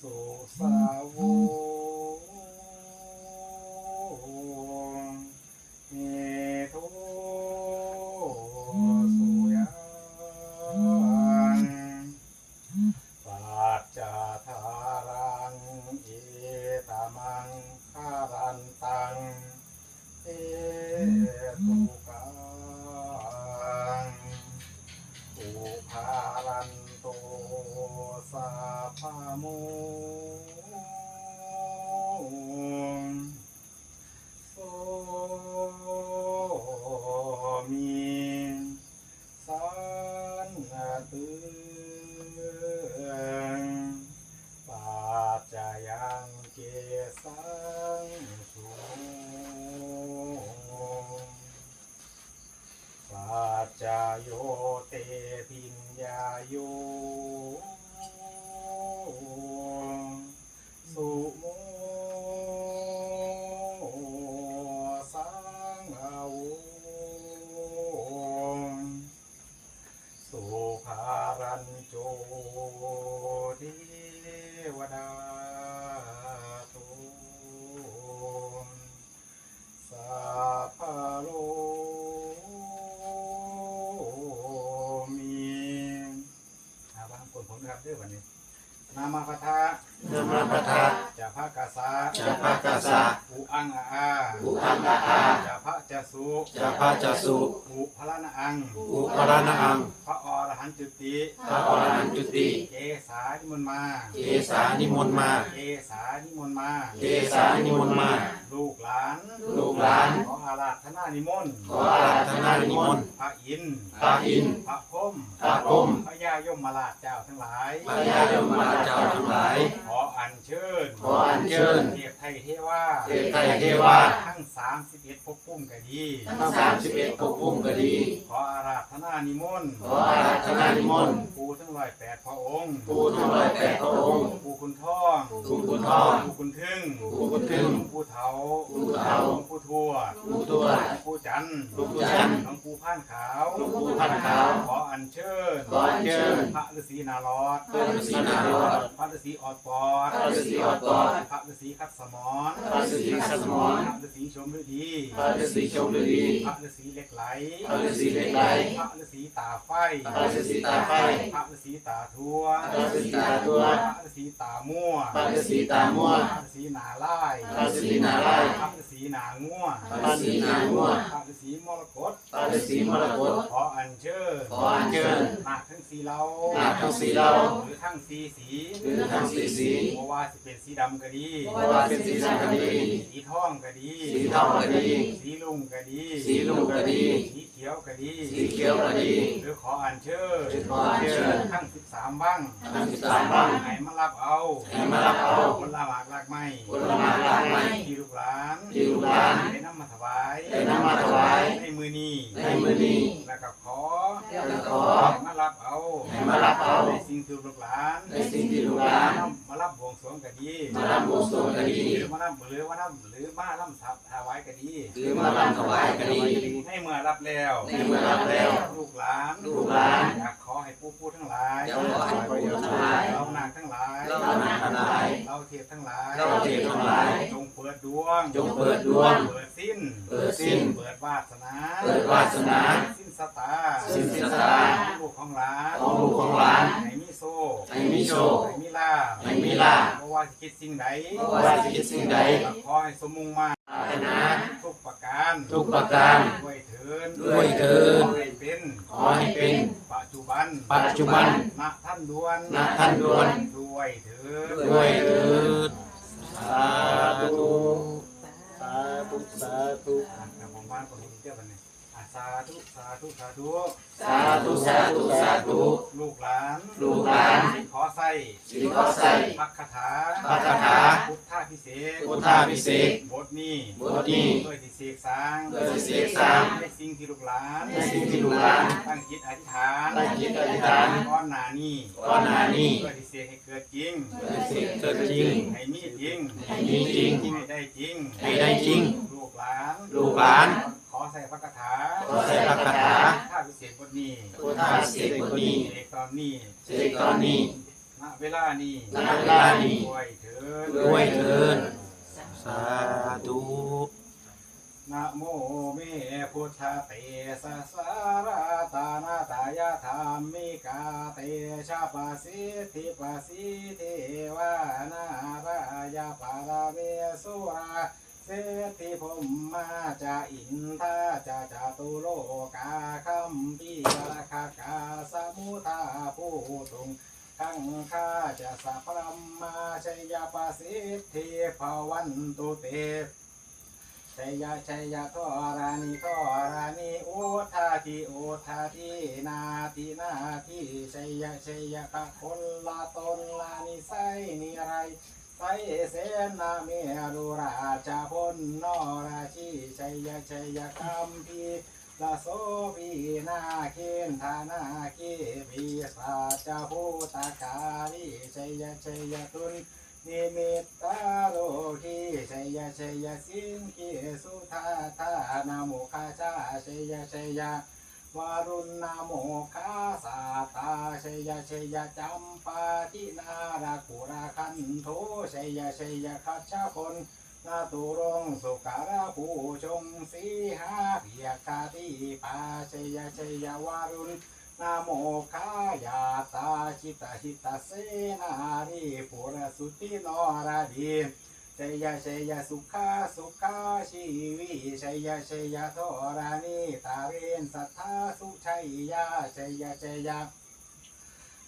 สุส เตปิญญาโยสุโม จะพะกาสะอุอังอาอาอุอังอาอาจะพะจะสุจะพะจะสุอุพละนะอังอุปรณอังพระอรหันต์จุติพระอรหันตุติ เกสานิมนต์มา เกสานิมนต์มาเกสานิมนต์มา เกสานิมนต์มา ลูกหลาน ลูก หลาน ขออาราธนานิมนต์ขออาราธนานิมนต์พระอินทร์พระอินทร์พระพรหมพระพรหมพระยายมมาราชเจ้าทั้งหลายพระยายมมาเจ้าทั้งหลาย ขออัญเชิญ ขออัญเชิญเทพไทยเทวาเทพไทยเทวาทั้งสามสิบเอ็ดภพภูมิก็ดีทั้งสามสิบเอ็ดภพภูมิก็ดี ขออาราธนานิมนต์ขออาราธนานิมนต์ปูทั้งร้อยแปดพระองค์ผู้ทั้งร้อยแปดพระองค์ปูคุณทองผู้คุณทองปูคุณทึ่ งผู้คุณทึ่งปูเถาผู้เฒ่าผู้ทวดผู้ตัว จันทร์หลวงปู่จันทร์หลวงปูผ่านขาวหลวงปู่พานขาว ขออัญเชิญขออัญเชิญพระฤาษีนารอดพระฤาษีนารอดพระฤาษีออดปอดพระฤาษีออดปอดพระฤาษีคัดสมอนพระฤาษีคัดสมรพระฤาษีชมฤดีพระฤาษีชมฤดีพระฤาษีเหล็กไหลพระฤาษีเหล็กไหลพระฤาษีตาไฟพระฤาษีตาไฟพระฤาษีตาทัวพระฤาษีตาตัวพระฤาษีตามั่วพระฤาษีตามั่วพระฤาษีหนาไล่พระฤาษีหนาไล่พระฤาษีหนาง่วพระฤาษีหนางัวพระฤาษีมรกตพระฤาษีมรกตขออัญเชิญขออัญเชิญนาคทั้งสีเหลานาคทั้งสี่เหล่าหรือทั้งสีสีหรือทั้งสีสีเพราะว่าสิเป็นสีดำก็ดีเพราะว่าเป็นสีสันก็ดี สีทองก็ดี สีทองก็ดี สีลุงก็ดี สีลุงก็ดี สีเขียวก็ดี สีเขียวก็ดี หรือขออัญเชิญหรือขออัญเชิญทั้งสิบสามบ้างทั้งสิบสามบ้างให้มารับเอาให้มารับเอาผลละหมากรากไม้ผลไม้รากไม้ที่ลูกหลานที่ลูกหลาน ได้นำมาถวายได้นำมาถวายในมือนี้ในมื้อนี้แล้วก็ขอแล้วขอให้มารับเอาให้มารับเอาในสิ่งที่ลูกหลานในสิ่งที่ลูกหลานมารับบวงสรวงก็ดีมารับบวงสรวงก็ดีหรือมารับหรือว่ารับหรือมารับสับถวายก็ดีหรือมารับถวายก็ดีให้เมื่อรับแล้วในเมื่อรับแล้ว ลาภให้มีลาภเพราะว่าสิคิดสิ่งใดเพราะว่าสิคิดสิ่งใดขอให้สมมุ่งมาปรารถนาทุกประการทุกประการด้วยเถินด้วยเถินขอให้เป็นขอให้เป็นปัจจุบันปัจจุบันณท่านดวนณท่านด่วนด้วยเถินด้วยเถิดสาธุสาธุสาธุอะเดี๋ยวผมว่านคนนี้เจ้ากันเนี่ยอะสาธุสาธุสาธุสาธุสาธุสาธุลูกหลาน ลูกหลานขอใส่ สิริขอใส่พักคาถาพระคาถาพุทธาพิเศษกพุทธาพิเศษกบทนี้บทนี้เพื่อที่เสกสร้างเพื่อที่เสกสร้างในสิ่งที่ลูกหลานในสิ่งที่ลูกหลานตั้งจิตอธิษฐานตั้งจิตอธิษฐานก้อนหนานี้ก้อนหน้านี้เพื่อที่เสกให้เกิดจริงเพื่อที่เสกเกิดจริงให้มีจริงให้มีจริงให้ได้จริงให้ได้จริงลูกหลานลูกหลานขอใส่พระคาถาขอใส่พระคาถาถ้าพิเศษบทนี้พุทธาพิเศษกนี้เสกตอนนี้เสกตอนนี้ก ณเวลานี้ณเวลานี้ ด้วยเถิดด้วยเถิดสาธุ นะโมเมพุทธเตสะสาราตานาตายาธรรมิกาเตชะปะสิทธิปะสิเทวานารายาปาราเมสุราเสติพมมาจาอินทาจาจาตุโลกาคัมปีราคากาสมุทาผู้ตุง ขังข้าจะสัพพรมมาชัยยาปสิทธิภาวันตุเตชัยยะชัยยะทอรานิทอรานิอุทาทิอุทาทินาทินาทิชัยยะชัยยะกะคนละตนลานิไสนิไรไสเสนาเมรุราชาพลนอราชีชัยยะชัยยะคัมพี ละโสพีนาเคนธานาเกปีสาจาภูตาการิชัยชัยตุนนิมิตตาโลกีชัยชัยสิงคีสุธาธานาโมคาชาชัยชัยวารุณนาโมคาสาตาชัยชัยจัมปาทินาราคุราคันโทชัยชัยยะคัจฉพ ลาตุรงสุการะผู้ชงสีหาเพียคาติปาชยยะชัยะวารุณนะโมคายาตาชิตาหิตาเสนารีปุรสุตินราดีชยยะชัยะสุขาสุขาชีวิชยยะชัยยะทรานิตาเรนสัทธาสุชัยยะชัยยะชัยย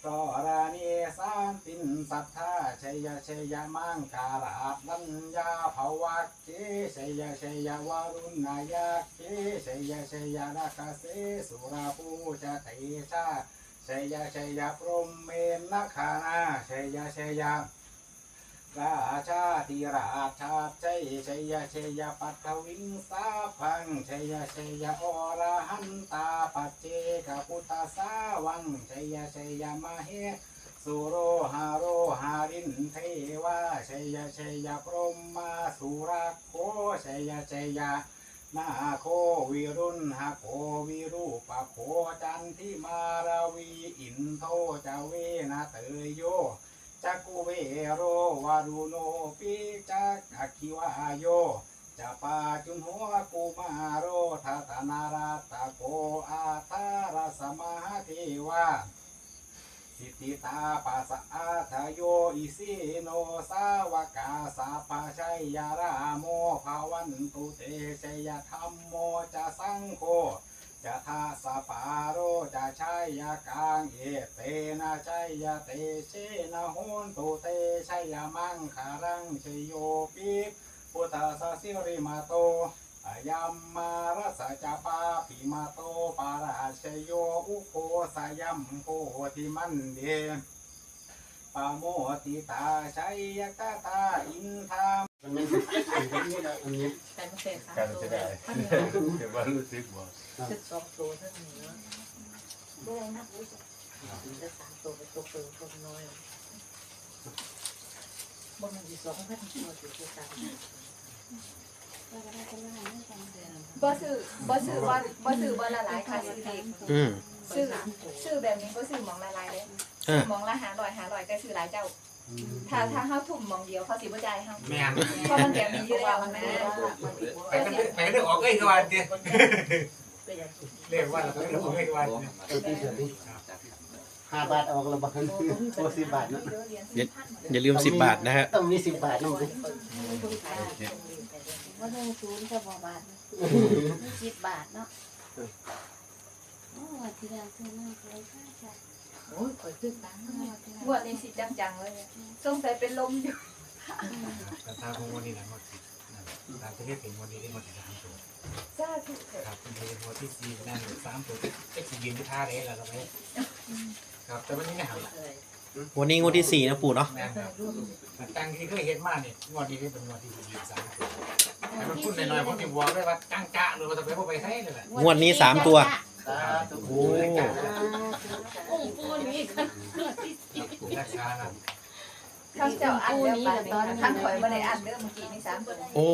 ตรานิสันตินสัทธาชัยชัยมังการาดัญญาภวักเกชัยชัยวารุณายเกชัยชัยราคาเสสุราภูชาเตชาชัยชัยพรหมเมนนาคานาชัยชัยยะ ราชาติราชาชัยชัยยะชัยปัทวิงสาพังชัยยะชัยอรหันตาปัจเจกพุทธสาวังชัยยะชัยยะมเหสุโรหาโรหารินเทวาชัยยะชัยพรหมาสุรักโคชัยยะชัยนาโควิรุณหโควิรูปะโคจันทิมาราวีอินโทจาเวนะเตยโย จักุเวโรวารุโนปิจักอคิวาโยจะปาจุนหัวกุมาโรทัตนาราตะโกอาทารสมาเทวาสิทิตาปัสสะอาทโยอิสิโนสาวกาสาปาชัยยาราโมภาวันตุเตชยธรรมโมจะสังโฆ จะทาสปาโรจะชัยยกางเอเตนะชัยยเตเชนะโหนตุเตชัยมังคารังชโยปิพุทธสสิริมาโตอายัมมารัสจาปาปิมาโตปาราชโยอุโคสยัมโพธิมันเดปาโมติตาชัยยกตาอินทา มมันไม่เป็นแบบนี้นะอันนี้แต่มันเป็นสามการตัวจะได้ยท่านเหนือแต่ว่ารู้สึกว่าคือสองตัวท่านเนือไม่ได้นับรู้สึกจะสามตัวเป็นตัวเปิดตัวน้อยบนมันอยู่สองพันตัวอยู่ที่สามบ่ซื้อบ่ซื้อบ่บ่ซื้อบ่ละลายค่ะซื้อเด็กอืมซื้อซื้อแบบนี้บ่ซื้อหมองละลายเลยซื้อหมองละหาร้อยหาร้อยแต่ซื้อหลายเจ้า ถ้าถ้าเฮาทุ่มหมองเดียวเขาสิบ่จ่ายเฮาแม่นเพราะมันแบบนี้อยู่แล้วนะไปกันไปกันเรื่องออกเอ้ยกวันเดียเป็นอย่างสุดเรียกว่าเราก็เรื่องออกเอ้ยกวันตัวที่เสือที่ห้าบาทออกละบาทตัวสิบบาทนะอย่าลืมสิบบาทนะฮะต้องมีสิบบาทนะมึงว่าหนึ่งศูนย์จะบ่บาทสิบบาทเนาะโอ้วันที่แล้วซื้อมาเคยค่าจ้ะโอ้ยคอยขึ้นตังค์ง วดนี้สิจังๆเลยสงสัยเป็นลมอยู่แต่ถ้าผมวันนี้นะมันตามประเทศเป็นวันนี้ได้หมดสามตัวสาธุเถิดครับเป็นวันที่สี่นั่นสามตัวไอ้สี่ยืนที่ท่าเด้แล้วก็ไปครับแต่วันนี้ไม่หันละวันนี้งวดที่สี่นะปู่เนาะแม่นครับตั้งที่เคยเห็นมากเนี่ยงวดนี้เป็นงวดที่ยืนสามตัวแต่มันพูดหน่อยๆผมจะบอกได้ว่าจังกะหรือว่าจะไปพวกไปให้เลยแหละงวดนี้สามตัวสาโอ้อุ้งปูนี่กัน ราคานะข้าเจ้าอันเดียวกันท่านข่อยบ่ได้อันเด้อเมื่อกี้นี่สามตัวโอ้